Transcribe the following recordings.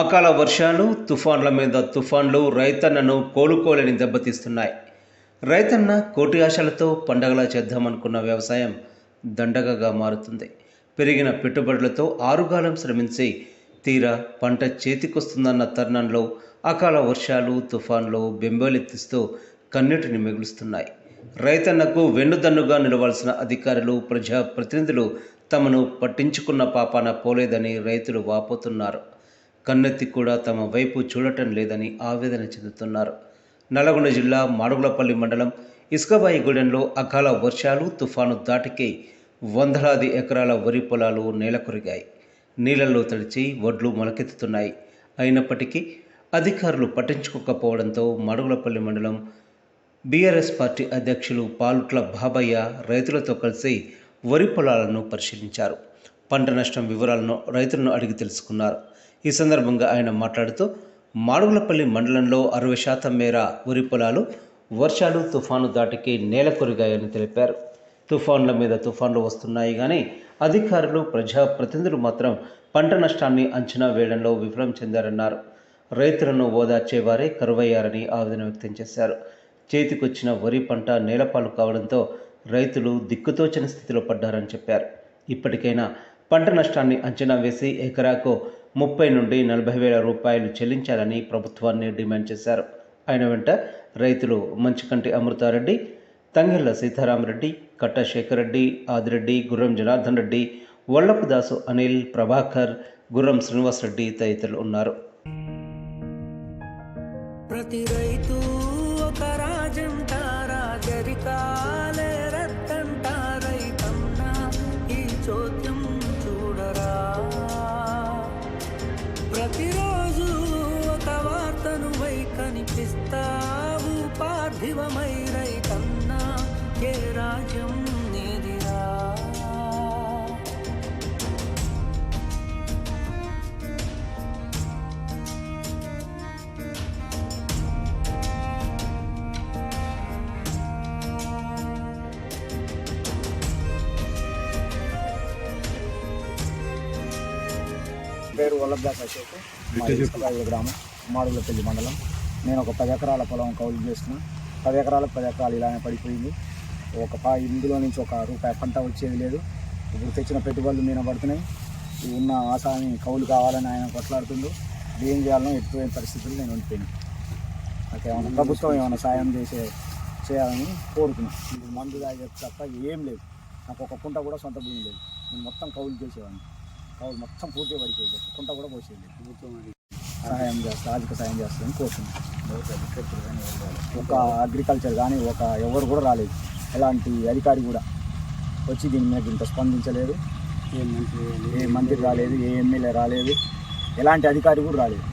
అకాల వర్షాలు తుఫాన్ల మీద తుఫాన్లు రైతన్నను కోలుకోలేని దెబ్బతీస్తున్నాయి. రైతన్న కోటి ఆశలతో పండగలా చేద్దామనుకున్న వ్యవసాయం దండగగా మారుతుంది. పెరిగిన పెట్టుబడులతో ఆరుగాలం శ్రమించి తీరా పంట చేతికొస్తుందన్న తరుణంలో అకాల వర్షాలు తుఫాన్లు బెంబేలెత్తిస్తూ కన్నీటిని మిగులుస్తున్నాయి. రైతన్నకు వెన్నుదన్నుగా నిలవాల్సిన అధికారులు ప్రజాప్రతినిధులు తమను పట్టించుకున్న పాపాన పోలేదని రైతులు వాపోతున్నారు. కన్నెత్తి కూడా తమ వైపు చూడటం లేదని ఆవేదన చెందుతున్నారు. నల్గొండ జిల్లా మాడుగులపల్లి మండలం ఇసుకబాయిగూడెంలో అకాల వర్షాలు తుఫాను దాటికి వందలాది ఎకరాల వరి పొలాలు నేలకొరిగాయి. నీళ్ళలో తడిచి వడ్లు మొలకెత్తుతున్నాయి. అయినప్పటికీ అధికారులు పట్టించుకోకపోవడంతో మాడుగులపల్లి మండలం బీఆర్ఎస్ పార్టీ అధ్యక్షులు పాలుట్ల బాబయ్య రైతులతో కలిసి వరి పొలాలను పరిశీలించారు. పంట నష్టం వివరాలను రైతులను అడిగి తెలుసుకున్నారు. ఈ సందర్భంగా ఆయన మాట్లాడుతూ మాడుగులపల్లి మండలంలో అరవై శాతం మేర వరి పొలాలు వర్షాలు తుఫాను దాటికి నేల కొరిగాయని తెలిపారు. తుఫాన్ల మీద తుఫాన్లు వస్తున్నాయి కానీ అధికారులు ప్రజాప్రతినిధులు మాత్రం పంట నష్టాన్ని అంచనా వేయడంలో విఫలం చెందారన్నారు. రైతులను ఓదార్చేవారే కరువయ్యారని ఆవేదన వ్యక్తం చేశారు. చేతికొచ్చిన వరి పంట నేలపాలు కావడంతో రైతులు దిక్కుతోచని స్థితిలో పడ్డారని చెప్పారు. ఇప్పటికైనా పంట నష్టాన్ని అంచనా వేసి ఎకరాకు ముప్పై నుండి నలభై వేల రూపాయలు చెల్లించాలని ప్రభుత్వాన్ని డిమాండ్ చేశారు. ఆయన వెంట రైతులు మంచికంటి అమృతారెడ్డి తంగెళ్ళ సీతారామరెడ్డి కట్ట శేఖర్ రెడ్డి ఆదిరెడ్డి గుర్రం జనార్దన్ రెడ్డి వల్లపు దాసు అనిల్ ప్రభాకర్ గుర్రం శ్రీనివాసరెడ్డి తదితరులు ఉన్నారు. ప్రతి రైతు ఒక రాజంట పేరు వల్లభదాస్ అశోక్. మా ఇసుకబాయి గ్రామం మాడుగులపల్లి మండలం. నేను ఒక పది ఎకరాల పొలం కౌలు చేసిన పది ఎకరాలకు పది ఎకరాలు ఇలానే పడిపోయింది. ఒక పా ఇందులో నుంచి ఒక రూపాయి పంట వచ్చేది లేదు. ఇప్పుడు తెచ్చిన పెట్టుబడులు మీద పడుతున్నాయి. ఉన్న ఆశాని కౌలు కావాలని ఆయన కొట్లాడుతుండు. ఏం చేయాలనో ఎట్టుపోయిన పరిస్థితులు నేను ఉండిపోయాను. నాకేమైనా ప్రభుత్వం ఏమైనా సాయం చేసే చేయాలని కోరుతున్నాను ఇప్పుడు మందు తాగే తప్ప ఏం లేదు. నాకు ఒక కుంట కూడా సొంత భూమి లేదు. నేను మొత్తం కౌలు చేసేవాడిని. కౌలు మొత్తం పూర్తిగా పడిపోయింది. కుంట కూడా పోసేది సహాయం చేస్తా ఆర్థిక సహాయం చేస్తారని కోరుతున్నాను ఒక అగ్రికల్చర్ కానీ ఒక ఎవరు కూడా రాలేదు. ఎలాంటి అధికారి కూడా వచ్చి దీని మీద ఇంత స్పందించలేదు. ఏ మంత్రి రాలేదు ఏ ఎమ్మెల్యే రాలేదు ఎలాంటి అధికారి కూడా రాలేదు.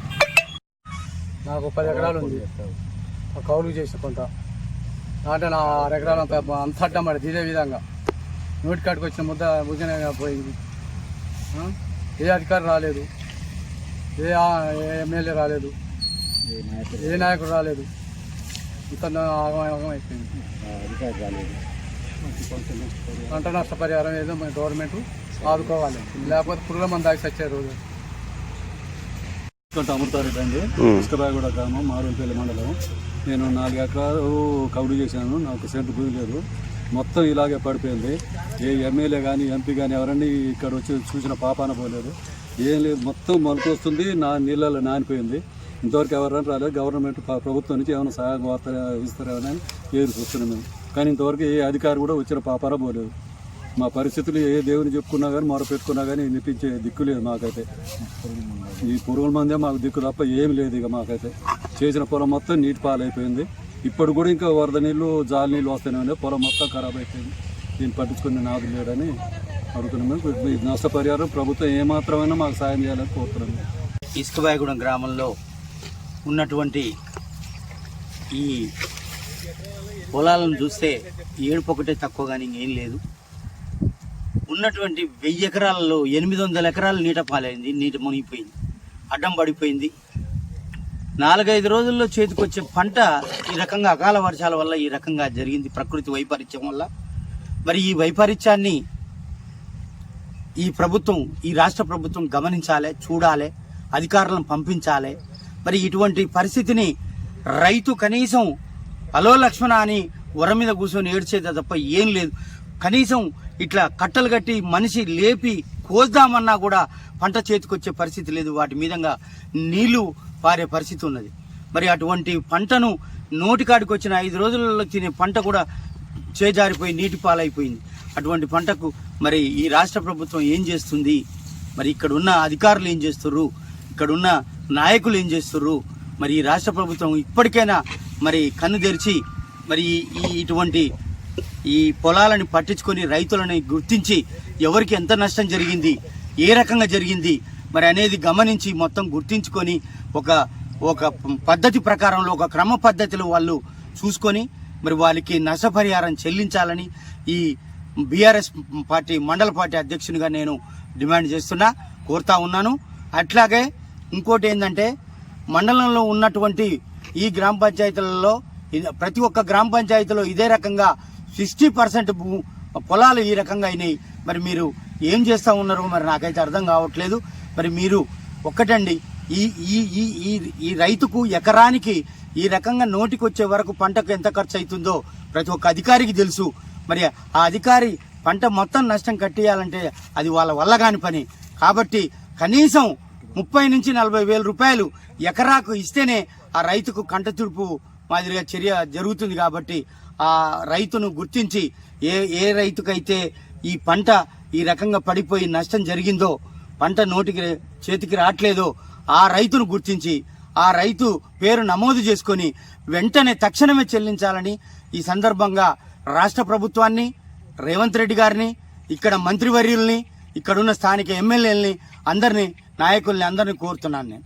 నాకు పది ఎకరాలు ఉంది. కౌలు చేసిన కొంత అంటే నా ఆరు ఎకరాలు అంత అంత అడ్డం పడింది ఇదే విధంగా. నోటి కాడికి వచ్చిన ముద్ద ముద్దనే పోయింది? ఏ అధికారి రాలేదు. ఏ ఎమ్మెల్యే రాలేదు. ఏ నాయకుడు ఏ నాయకుడు రాలేదు. ఇంత అయిపోయింది. అధికారి రాలేదు. పంట నష్టపరిహారం ఏదో మన గవర్నమెంట్ ఆదుకోవాలి. లేకపోతే పురుగుల మంది దాగి వచ్చే రోజు. అమృతారెడ్డి అండి. గ్రామం మారుపల్లి మండలం. నేను నాలుగు ఎకరాలు కౌలు చేశాను. నాకు సెంటు భూమి లేదు. మొత్తం ఇలాగే పడిపోయింది. ఏ ఎమ్మెల్యే కానీ ఎంపీ కానీ ఎవరన్నీ ఇక్కడ వచ్చి చూసిన పాపాన పోలేదు. ఏం లేదు మొత్తం మొలకొస్తుంది నా నీళ్ళలో నానిపోయింది. ఇంతవరకు ఎవరైనా రాలేదు. గవర్నమెంట్ ప్రభుత్వం నుంచి ఏమైనా సహాయం వార్త ఇస్తారేమని ఏది చూస్తున్నాం మేము. కానీ ఇంతవరకు ఏ అధికారి కూడా వచ్చిన పాపాన పోలేదు. మా పరిస్థితులు ఏ దేవుని చెప్పుకున్నా కానీ మొర పెట్టుకున్నా కానీ వినిపించే దిక్కు లేదు మాకైతే. ఈ పురుగుల మందే మాకు దిక్కు తప్ప ఏం లేదు ఇక మాకైతే. చేసిన పొలం మొత్తం నీటి పాలైపోయింది. ఇప్పుడు కూడా ఇంకా వరద నీళ్ళు జాలి నీళ్ళు వస్తూనే ఉన్నాయి. పొలం మొత్తం ఖరాబ్ అయిపోయింది. దీన్ని పట్టించుకునే నాదు లేడని అడుగుతున్నాము ఈ నష్టపరిహారం ప్రభుత్వం ఏమాత్రమైనా మాకు సాయం చేయాలని కోరుతున్నాము ఇసుకబాయగూడెం గ్రామంలో ఉన్నటువంటి ఈ పొలాలను చూస్తే ఏడుపు ఒకటే తక్కువ కానీ ఇంకేం లేదు. ఉన్నటువంటి వెయ్యి ఎకరాలలో ఎనిమిది వందల ఎకరాలు నీట పాలైంది. నీట మునిగిపోయింది. అడ్డం పడిపోయింది. నాలుగైదు రోజుల్లో చేతికొచ్చే పంట ఈ రకంగా అకాల వర్షాల వల్ల ఈ రకంగా జరిగింది ప్రకృతి వైపరీత్యం వల్ల. మరి ఈ వైపరీత్యాన్ని ఈ ప్రభుత్వం ఈ రాష్ట్ర ప్రభుత్వం గమనించాలి చూడాలి అధికారులను పంపించాలి. మరి ఇటువంటి పరిస్థితిని రైతు కనీసం అలో లక్ష్మణ అని ఉర మీద కూర్చొని ఏడ్చేది తప్ప ఏం లేదు. కనీసం ఇట్లా కట్టలు కట్టి మనిషి లేపి కోద్దామన్నా కూడా పంట చేతికొచ్చే పరిస్థితి లేదు. వాటి మీదంగా నీళ్ళు పారే పరిస్థితి ఉన్నది. మరి అటువంటి పంటను నోటికాడికి వచ్చిన ఐదు రోజులలో తినే పంట కూడా చేజారిపోయి నీటి పాలైపోయింది. అటువంటి పంటకు మరి ఈ రాష్ట్ర ప్రభుత్వం ఏం చేస్తుంది? మరి ఇక్కడ ఉన్న అధికారులు ఏం చేస్తుర్రు? ఇక్కడ ఉన్న నాయకులు ఏం చేస్తుర్రు? మరి ఈ రాష్ట్ర ప్రభుత్వం ఇప్పటికైనా మరి కన్ను తెరిచి మరి ఈ- ఈ ఇటువంటి ఈ పొలాలని పట్టించుకొని రైతులని గుర్తించి ఎవరికి ఎంత నష్టం జరిగింది? ఏ రకంగా జరిగింది? మరి అనేది గమనించి మొత్తం గుర్తించుకొని ఒక ఒక పద్ధతి ప్రకారంలో ఒక క్రమ పద్ధతిలో వాళ్ళు చూసుకొని మరి వాళ్ళకి నష్టపరిహారం చెల్లించాలని ఈ బీఆర్ఎస్ పార్టీ మండల పార్టీ అధ్యక్షునిగా నేను డిమాండ్ చేస్తున్నా కోరుతా ఉన్నాను. అట్లాగే ఇంకోటి ఏంటంటే మండలంలో ఉన్నటువంటి ఈ గ్రామ పంచాయతీలలో ప్రతి ఒక్క గ్రామ పంచాయతీలో ఇదే రకంగా సిక్స్టీ పర్సెంట్ పొలాలు ఈ రకంగా అయినాయి. మరి మీరు ఏం చేస్తా ఉన్నారో మరి నాకైతే అర్థం కావట్లేదు. మరి మీరు ఒక్కటండి. ఈ ఈ ఈ ఈ ఈ రైతుకు ఎకరానికి ఈ రకంగా నోటికి వచ్చే వరకు పంటకు ఎంత ఖర్చు అవుతుందో ప్రతి ఒక్క అధికారికి తెలుసు. మరి ఆ అధికారి పంట మొత్తం నష్టం కట్టేయాలంటే అది వాళ్ళ వల్ల కాని పని. కాబట్టి కనీసం ముప్పై నుంచి నలభై వేల రూపాయలు ఎకరాకు ఇస్తేనే ఆ రైతుకు కంట తుడుపు మాదిరిగా చర్య జరుగుతుంది కాబట్టి ఆ రైతును గుర్తించి ఏ ఏ రైతుకైతే ఈ పంట ఈ రకంగా పడిపోయి నష్టం జరిగిందో పంట నోటికి చేతికి రావట్లేదో. ఆ రైతును గుర్తించి ఆ రైతు పేరు నమోదు చేసుకొని వెంటనే తక్షణమే చెల్లించాలని ఈ సందర్భంగా రాష్ట్ర ప్రభుత్వాన్ని రేవంత్ రెడ్డి గారిని ఇక్కడ మంత్రివర్యుల్ని ఇక్కడున్న స్థానిక ఎమ్మెల్యేలని అందరినీ నాయకుల్ని అందరినీ కోరుతున్నాను నేను.